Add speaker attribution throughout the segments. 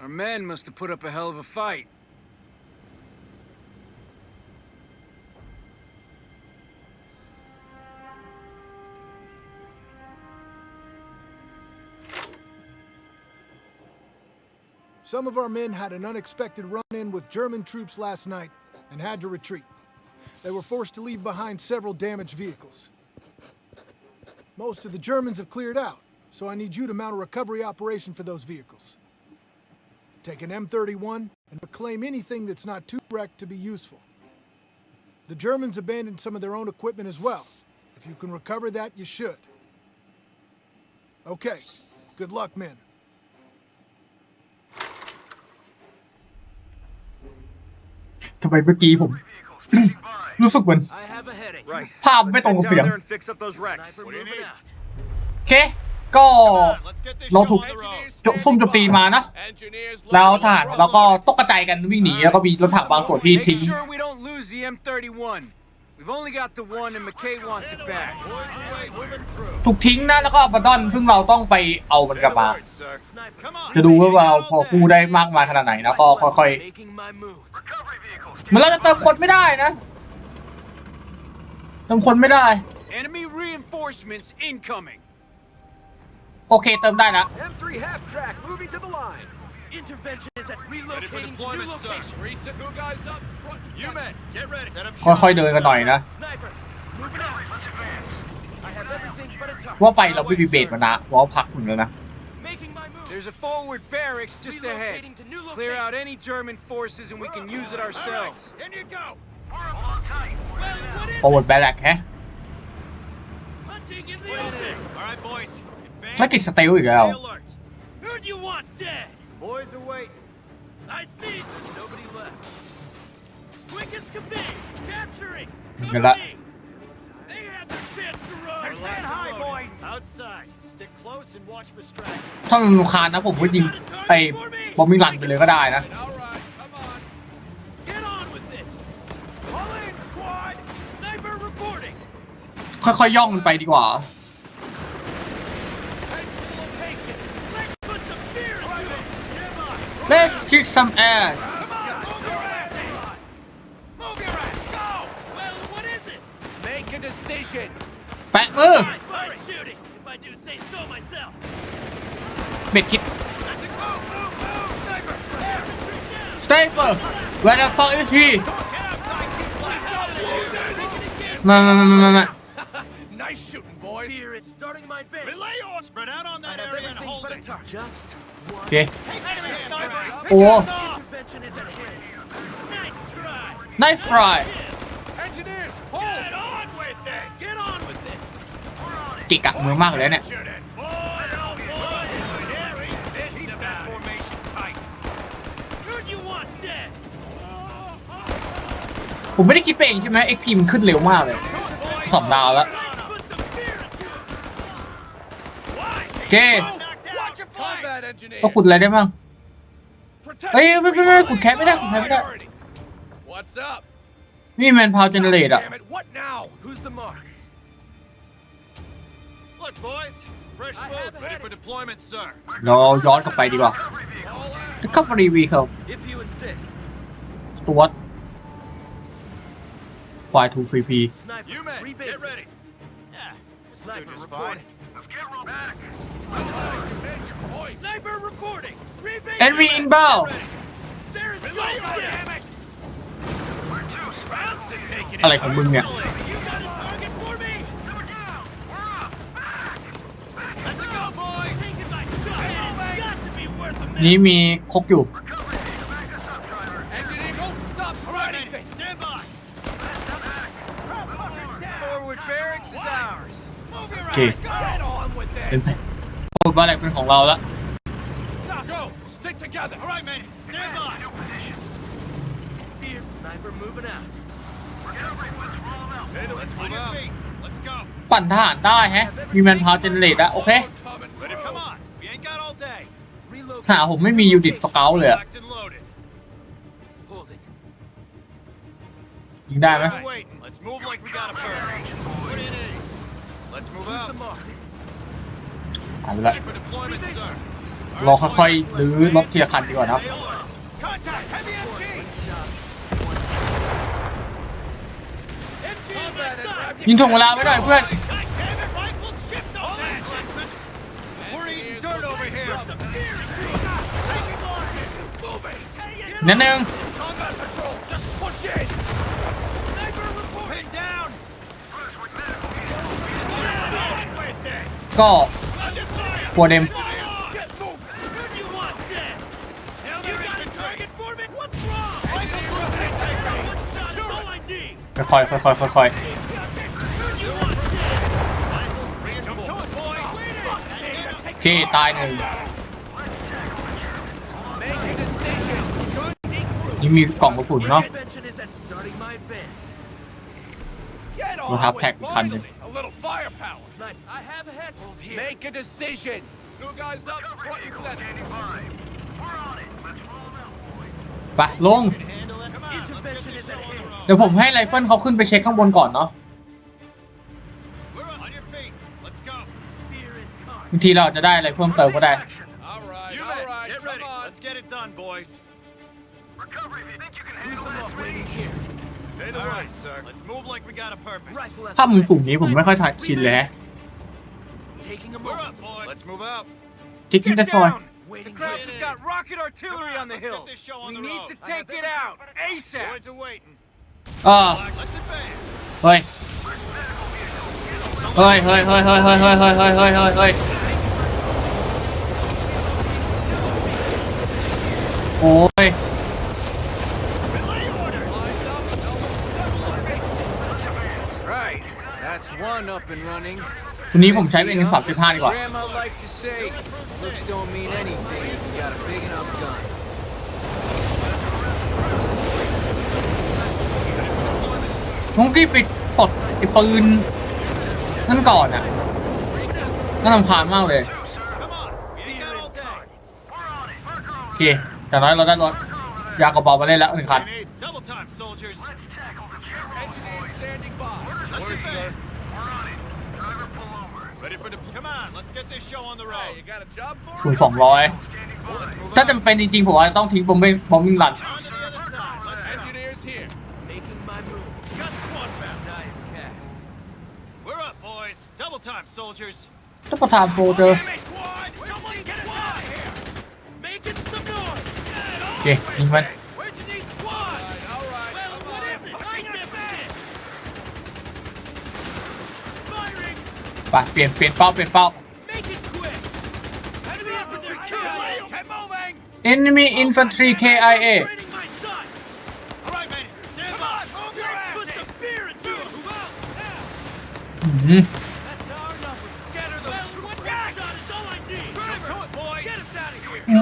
Speaker 1: Our men must have put up a hell of a fight.
Speaker 2: Some of our men had an unexpected run-in with German troops last night and had to retreat. They were forced to leave behind several damaged vehicles. Most of the Germans have cleared out, so I need you to mount a recovery operation for those vehicles. Take an M31 and reclaim anything that's not too wrecked to be useful. The Germans abandoned some of their own equipment as well. If you can recover that, you should. Okay, good luck, men. Right.
Speaker 3: Okay. ก็เราถูกซุ่มโจมตีมานะแล้วทหารเราก็ตกกระจายกันวิ่งหนีแล้วก็มีรถถังบางส่วนที่ทิ้งถูกทิ้งนะแล้วก็บัตดอน ซึ่งเราต้องไปเอามันกลับมาจะดูว่าเราพอกู้ได้มากมายขนาดไหนนะก็ค่อยๆมันเราจะเติมคนไม่ได้นะเติมคนไม่ได้โอเคเติมได้ละ ah. M3 half track moving to the line. Intervention is at relocating to new location. guys up. Front You men, get ready. Set up ah. Sniper, moving out. I have everything but a ah. There's a forward barracks just ahead. Clear out any German forces and we can use it ourselves. In you go. Forward what is โอเวอร์แบล็กแฮะ eh? hunting in the open? All right, boys. แล้วกิสเตลอีกแล้วเดถ้ามันุคานนะผมพูดจริงไปบอมมิลันไปเลยก็ได้นะ ค่อยๆย่องมันไปดีกว่า Let's kick some ass. Make a decision. Back move. Big kick. Sniper. Where the fuck is he? No, no, no, no, no, nice shooting, boys. Here, it's starting my base. Relay or spread out on that area and hold it. Just โอเคโอ้ nice try กิกะมือมากเลยเนี่ยผมไม่ได้คิดไปเองใช่ไหมเอ็กพีมขึ้นเร็วมากเลยสองดาวแล้วโอเคก็ขุดอะไรได้บ้าง เฮ้ยไม่ไม่ไม่ขุดแคปไม่ได้ขุดแคปไม่ได้นี่แมนพาวเจเนเรตอ่ะเราย้อนกลับไปดีกว่า เข้ารีวีเขาตัวควายทูฟรีพี Sniper You're just reporting. fine. Let's get roll back. Sniper reporting. Enemy inbound. There is no อะไรของมึงเนี่ย นี่มีคกอยู่ Forward barracks is ours. โอเคเป็นบ้านแหลกเป็นของเราละปั่นทหารได้ฮะ มีแมนพาเจนเลตอะโอเคหาผมไม่มียูนิตสเกลเลยยิงได้ไหมเอาละรอค่อยๆลื้อรถเทียร์คันดีกว่านะยิงถุงเวลาไว้หน่อยเพื่อนนั่นเองก็หัวเดมค่อยค่อยค่อยค่อยค่อยพี่ตายหนึ่งนี่มีกล่องกระสุนเนาะรอทับแพ็กคันหนึ่ง left here. Make a decision. No guys up. What you said? w e ลงเดี๋ยวผมให้ไลฟ์เฟิลเขาขึ้นไปเช็คข้างบนก่อนเนาะ บางทีเราจะได้อะไรเพิ่มเติมก็ได้ ถ้ามันสูงนี้ผมไม่ค่อยทัดคินเลย taking a move. Up, Let's move out. Taking Get the down. The crowds have got rocket artillery on the hill. On we the need road. to take it out ASAP. Boys are waiting. Ah. Oh. Oi. Oi, oi, oi, oi, oi, oi, oi, oi, oi, oi, oi. Right, that's one up and running. ทีนี้ผมใช้เป็นสามจุดห้าดีกว่าผมกี้ไปตดไอ้ปืนนั่นก่อนอ่ะน่าลำคาญมากเลย โอเคแต่น้อยเราได้รถยากระเ๋ามาเล่นแล้วหนึ่งคันศูนย์สองร้อยถ้าจำเป็นจริงๆผมอาจจะต้องทิ้งบอมบ์บอมบิงหลันต้องประทานโฟเจอโอเคยิงมันปเปลี่ยนเปลี่ยนเป้าเปลี่ยนเป้า Enemy Infantry KIA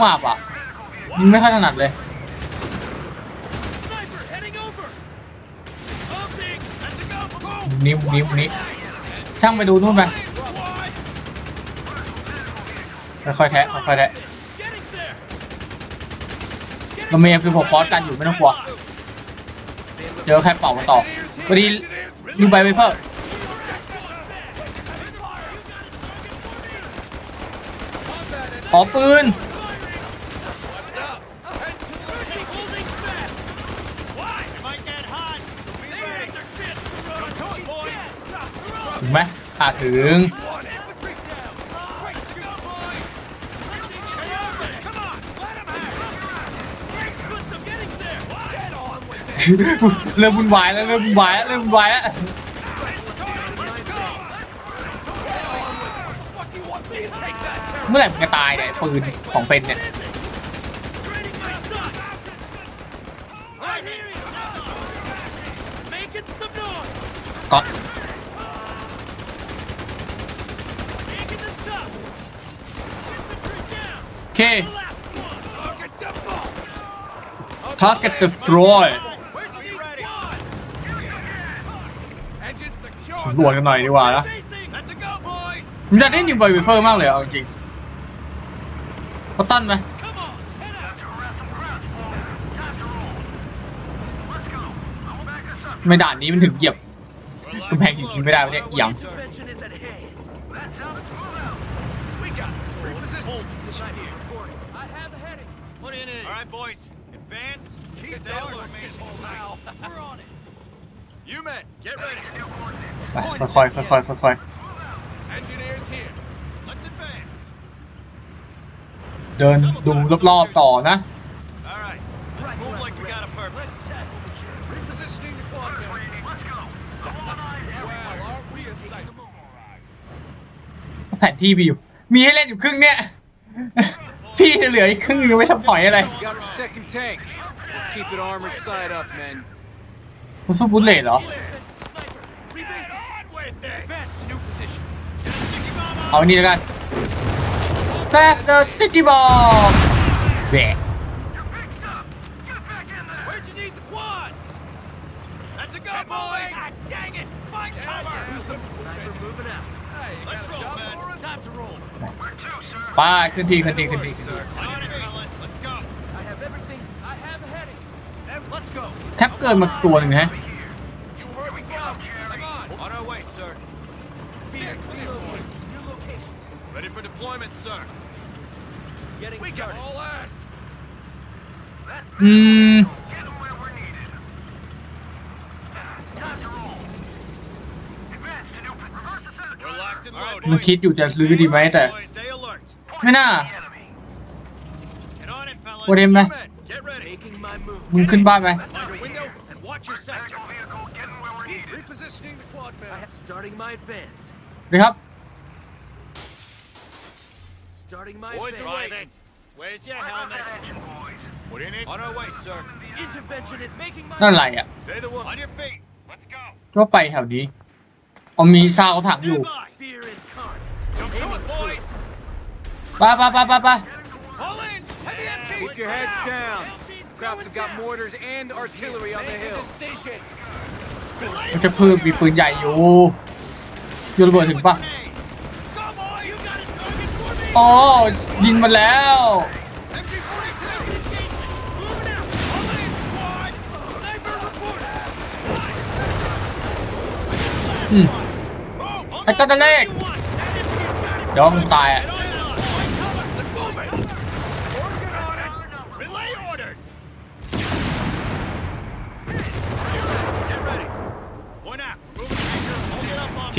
Speaker 3: มาปะยิงไม่ค่อยถนัดเลยนิ้วนิ้วนิ้วช่างไปดูนู่นไปค่อยแทะค่อยแทะเรามีเอ็มหกคอร์สกันอยู่ไม่ต้องกลัวเดี๋ยวแค่เป่ามาต่อวันนี้ยูไบไปเพิ่มขอปืนถูกไหมถ้าถึงเริ่มวุ่นวายแล้วเริ่มวุ่นวายแล้วเริ่มวุ่นวายแล้วเมื่อไหร่มันจะตายเนี่ยปืนของเฟนเนี่ยก็ Okay. Target destroy. ดวลกันหน่อยดีกว่านะมอนากได้นิงไปวิเฟอร์มากเลยเอาจริงเขาตั้นไหมไม่ด่านนี้มันถึงเหยียบกำแพงจริงๆไม่ได้เนี่ยยัง Put it in. All right, boys. Advance. Keep the formation. Wow. We're on it. You men, get ready. ไปค่อยๆค่อยๆค่อย Engineers here. Let's advance. ๆเดินดูรอบๆต่อนะ All right. Let's move like we got a purpose. Repositioning the quad gun. Let's go. Wow, aren't we a sight? แผนที่มีอยู่มีให้เล่นอยู่ครึ่งเนี่ยพี่เหลืออีกครึ่งยังไม่ทำถอยอะไรคุณสู้บุลเลตเหรอ เอาอันนี้แล้วกันแต่ติดที่บอลแบกป้าขึ้นทีขึ้นทีขึ้นทีแทบเกินมาตัวหนึ่งฮะอืมมันคิดอยู่จะรื้อดีไหมแต่ไม่น่าโอเดมไหมมึงขึ้นบ้านไหมดีครับนั่นอะไรอ่ะทั่วไปแถวนี้เอามีซาวถังอยู่ปไปไปไปไป your heads down. r s have got mortars and artillery on the hill. มันจะพื้นมีปืนใหญ่อยู่ยูระเบิดถึงปะอ๋อยิงมันแล้วอืมไอ้ตันเล็กเดี๋ยวมึงตายอ่ะ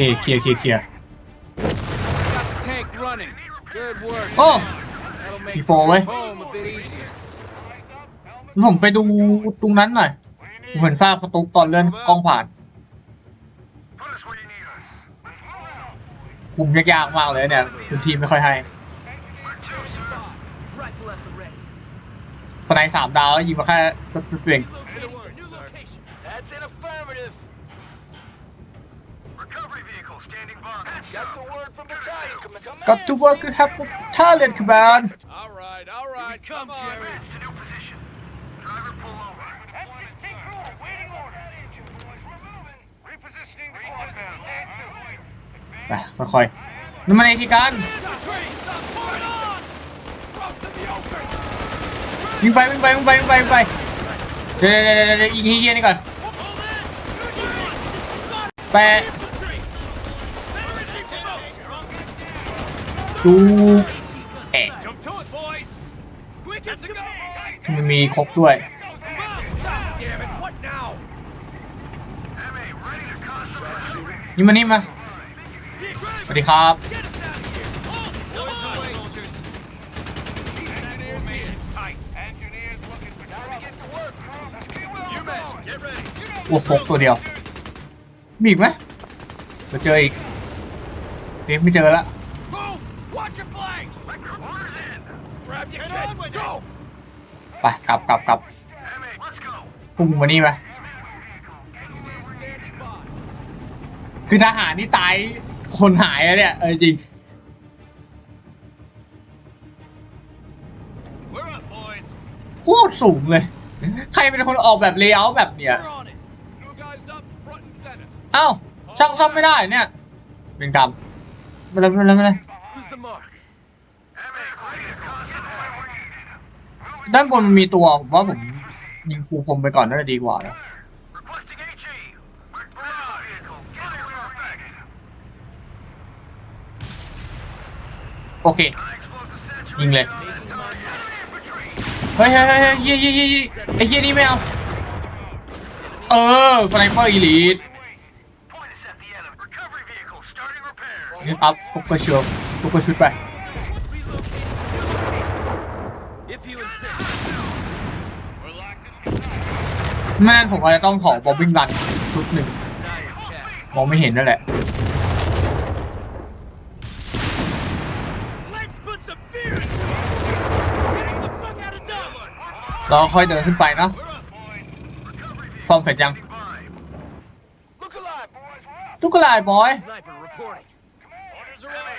Speaker 3: คเคลียร์เคลียร์โอ้ผีโฟไว้ผมไปดูตรงนั้นหน่อยเหมือนทราบสตุกตอนเลื่อนกล้องผ่านคุมยากมากเลยเนี่ยคุณทีมไม่ค่อยให้สไนสามดาวยิงมาแค่เปล่ง Got the work you have with Battalion Command. All right, all right, come on. Driver, pull over. F-16 crew, waiting orders. We're moving. Repositioning the compound. Stand to. ไปมาคอยนั่นมันเอทีการวิ่งไปวิ่งไปวิ่งไปวิ่งไปวิ่งไปเดี๋ยวเดี๋ยวเดี๋ยวอีกทีเดียวนี่ก่อนแปะดูแอะมันมีครบด้วยนี่มานี่มาสวัสดีครับโอ้โหตัวเดียวมีอีกไหมมาเจออีกเดยวไม่เจอละ Watch your flanks. Grab your kid. Go. ไปกลับกลับกลับพุ่งมานี่ไป s คือทหารนี่ตายคนหายแล้วเนี่ยเออจริงโคตรสูงเลยใครเป็นคนออกแบบเลี้ยวแบบเนี้ยเอ้าช่างซ่อมไม่ได้เนี่ยเป็นกรรมไม่ได้ไม่ได้ไม่ได้ mark. ด้านบนมันมีตัวผมว่าผมยิงคูคมไปก่อนน่าจะดีกว่าโอเคยิงเลยเฮ้ยเฮ้ยเฮ้ยเฮ้ยีฮ้ไอ้ยเฮ้ยนี่ไม่เอาเออสไนเปอร์อีลีทนี่ครับพวกกระชือทุกคนชุดไปแม่นผมอาจจะต้องขอบอบบิ้งรันชุดหนึ่งมองไม่เห็นนั่นแหละเราค่อยเดินขึ้นไปเนาะซ่อมเสร็จยังทุกคนลายบอย i p e r o r s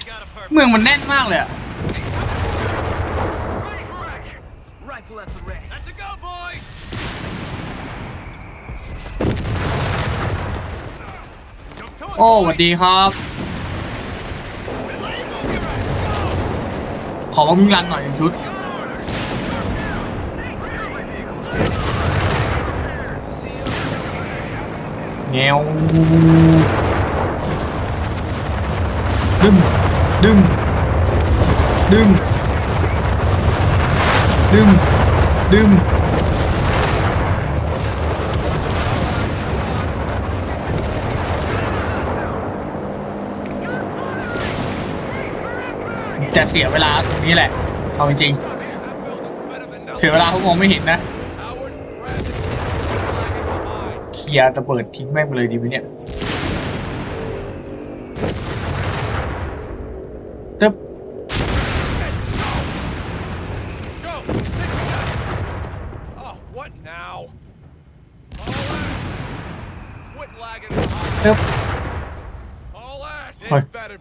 Speaker 3: เมืองมันแน่นมากเลยอะโอ้สวัสดีครับขอว่ามึงรันหน่อยหนึ่งชุดแงวบึ้มดึง ดึง ดึง ดึงจะเสียเวลาตรงนี้แหละเอาจริงเสียเวลาเขามองไม่เห็นนะ เคลียร์ตะเบิดทิ้งแม่งไปเลยดีไหมเนี่ย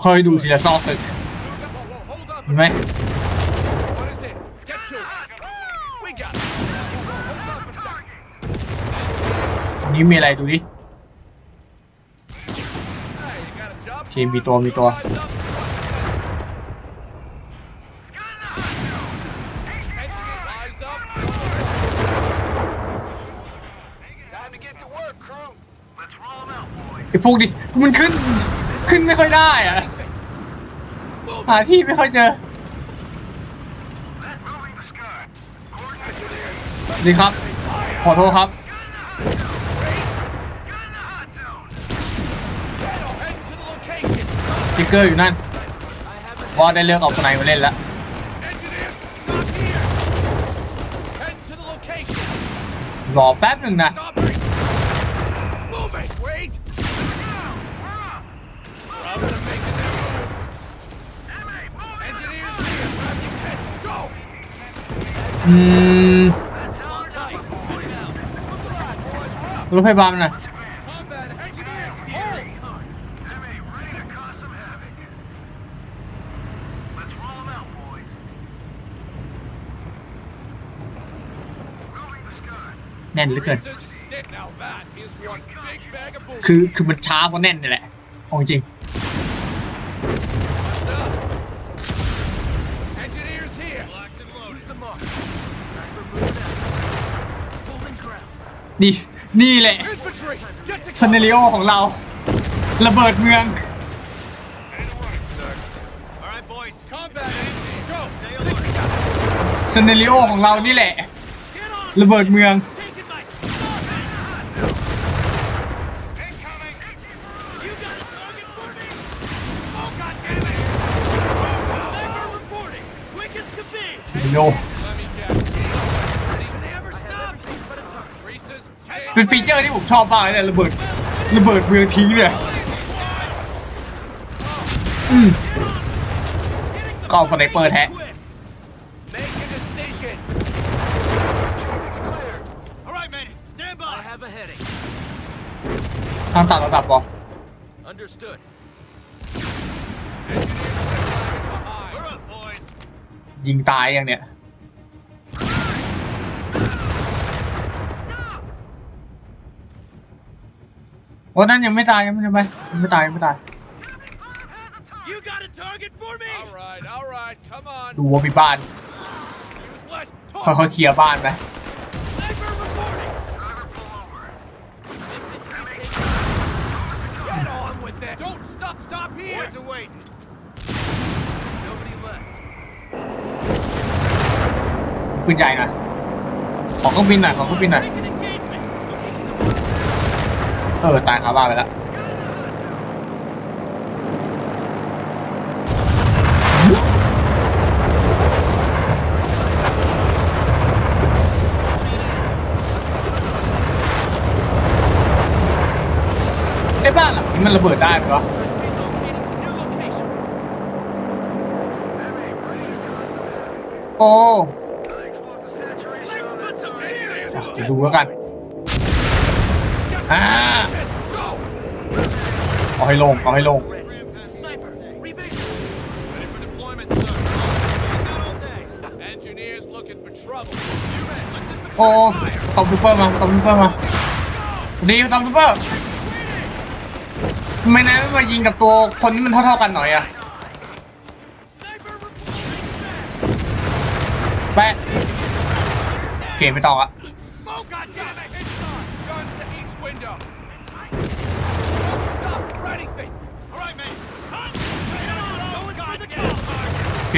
Speaker 3: คอยดูทีละซอกตึกเห็นไหมนี้มีอะไรดูดิเคมีตัวมีตัวไอ้พวกดิมันขึ้นขึ้นไม่ค่อยได้อะหาที่ไม่ค่อยเจอดีครับ ขอโทษครับติ๊กเกอร์อยู่นั่นว่าได้เลือกออกสหนมาเล่นละ รอแป๊บหนึ่งนะรถไฟบามนะแน่นเหลือเกิน คือ คือมันช้าเพราะแน่นนี่แหละ ของจริงนี่นี่แหละซันเนริโอของเรา ระเบิดเมืองซนเนริโอของเรานี่แหละ ระเบิดเมืองโนเป็นฟีเจอร์ที่ผมชอบมากเลยนี่ยระเบิดระเบิดเมืองทิ้งเนี่ยอืมก็สไนเปอร์แท้ทางตัดระดับปอยิงตายอย่างเนี้ยโอ้นั่นยังไม่ตายยังไม่ใช่ไหมยังไม่ตายยังไม่ตายดูว่ามีบ้านเขาเขาเคล้ยร์บ้านไหมปืนใหญ่นะของก็ยินนยของก็บินอะเออตายคาบ้านไปแล้วไอ้บ้านหลัมันระเบิดได้ไหมวะโอ้อะดูแล้วกันอ่าเอาให้ลงเอาให้ลงโอ้ตอมซูเปอร์มาตอมซูเปอร์มาดีตอมซูเปอร์ไมนาไม่มายิงกับตัว คนนี้มันเท่าๆกันหน่อยอะแปะเกมไปต่ออะเค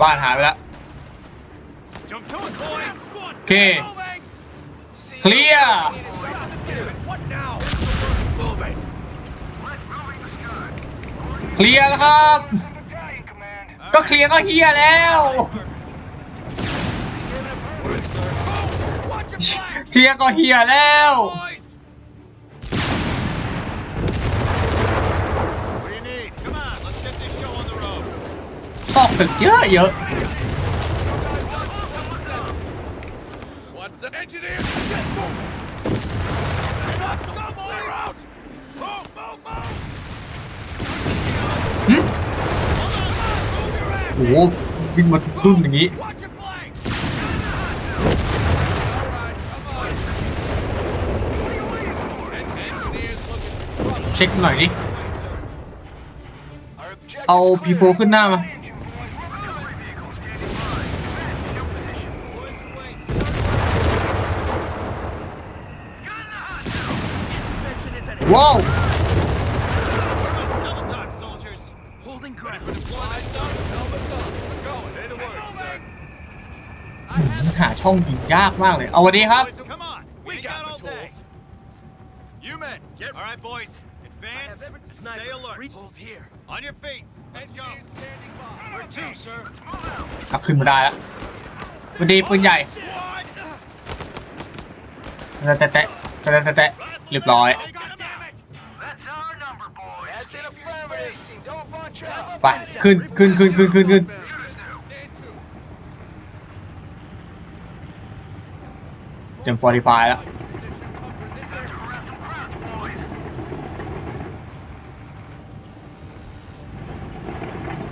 Speaker 3: บ้านหายไปแล้ว โอเค เคลียร์เคลียร์แล้วครับ ก็เคลียร์ก็เฮียแล้วเคลียร์ก็เฮียแล้วอกเยอะเยอะโอ้โหวิ่งมาพุ่มอย่างนี้เช็คหน่อยดิเอาพีโฟขึ้นหน้ามาหาช่องหินยากมากเลยเอาวันนี้ครับขับขึ้นมาได้แล้วันดีปืนใหญ่แตะแตะแตะแตะเรียบร้อยไปขึ้นขึ้นขึ้นขึ้นขึ้นขึ้นเต็มฟอร์ติฟายแล้ว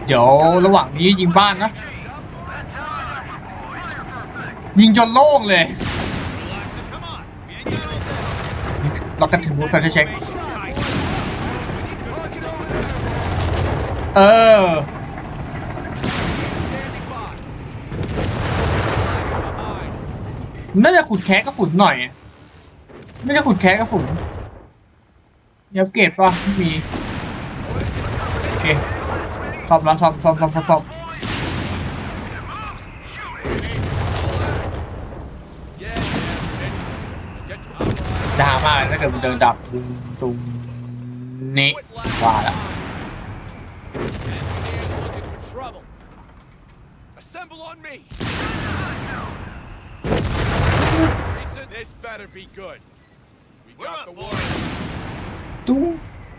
Speaker 3: เดี๋ยวระหว่างนี้ยิงบ้านนะยิงจนโล่งเลยเราจะถึงมูดไปเช็คเออน่าจะขุดแคกก็ฝุ่นหน่อย ไม่ได้ขุดแคกก็ฝุ่นเดียเกตป่ะไม่มีโอเคสอบแล้วสอบสอบสอบสอบดามาถ้าเกิดมันเดินดับตรงนี้ว่าแล้ว on me! Jason, this better be good. We We're got the war.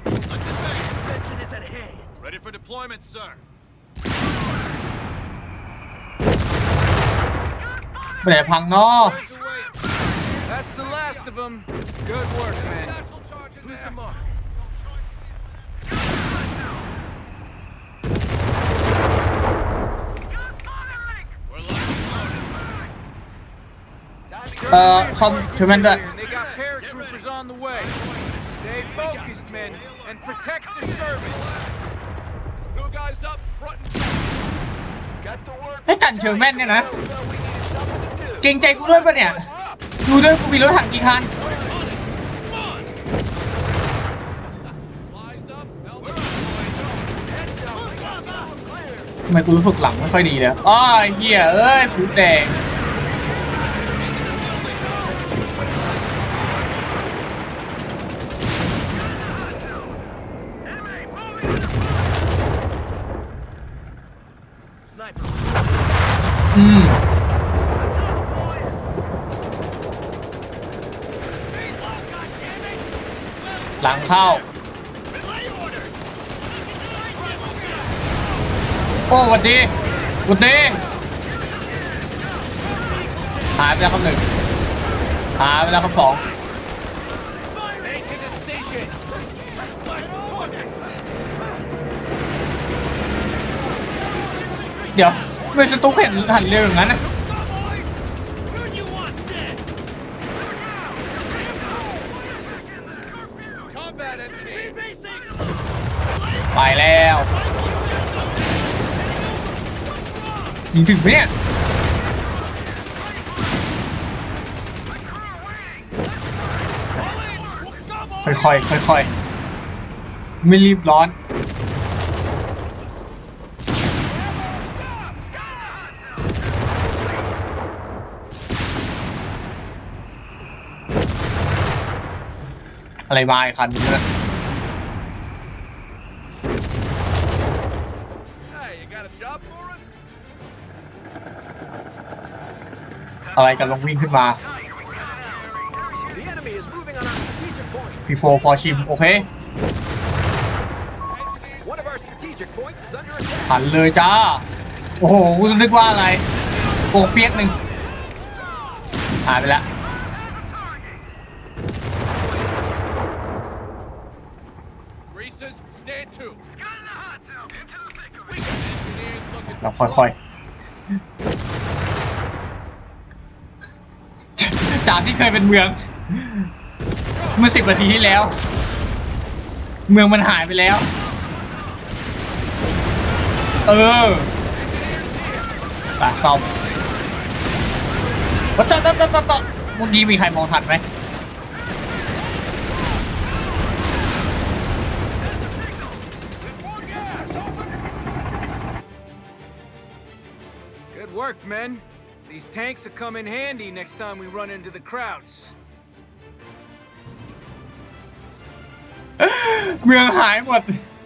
Speaker 3: Attention is at hand. Ready for deployment, sir. Bẻ That's the last of them. Good work, man. Who's the mark? เอ่อคอมช่วยแม่นด้วย and they got paratroopers on the way. Stay focused, men, and protect the service. Two guys up, front and back. Got the word. ให้กันเชิงแม่นเนี่ยนะ We need something to do. เกรงใจกูด้วยปะเนี่ย ดูด้วยกูมีรถถังกี่คัน Eyes up, elbows up, boys. Heads up. ทำไมกูรู้สึกหลังไม่ค่อยดีเลยอ้อไอ้เหี้ยเอ้ยฟูดแดงหลังเข้า โอ้วันดีวันดีหายไปแล้วครับหนึ่งหายไปแล้วครับสองไม่่ตุ๊กเห็นหันเร็วอย่างนั้นนะไปแล้วยิงถึงไหมเนี่ยค่อยๆค่อยๆไม่รีบร้อนอะไรมาไอีคันนึงนะอะไรกันลงวิ่งขึ้นมาพีโฟร์ฟอร์ชิมโอเคหันเลยจ้าโอ้โหคุณนึกว่าอะไรโอ้เปียกหนึ่งหายไปแล้ว f f c e s s t a to. เราค่อยๆจากที่เคยเป็นเมือง เมื่อสิบนาทีที่แล้ว เมืองมันหายไปแล้วเออตาซ่อมตะตะตะตะตะมุ่อี้มีใครมองทันไหม men. These tanks will come in handy next time we run into the crowds. เมืองหายหมด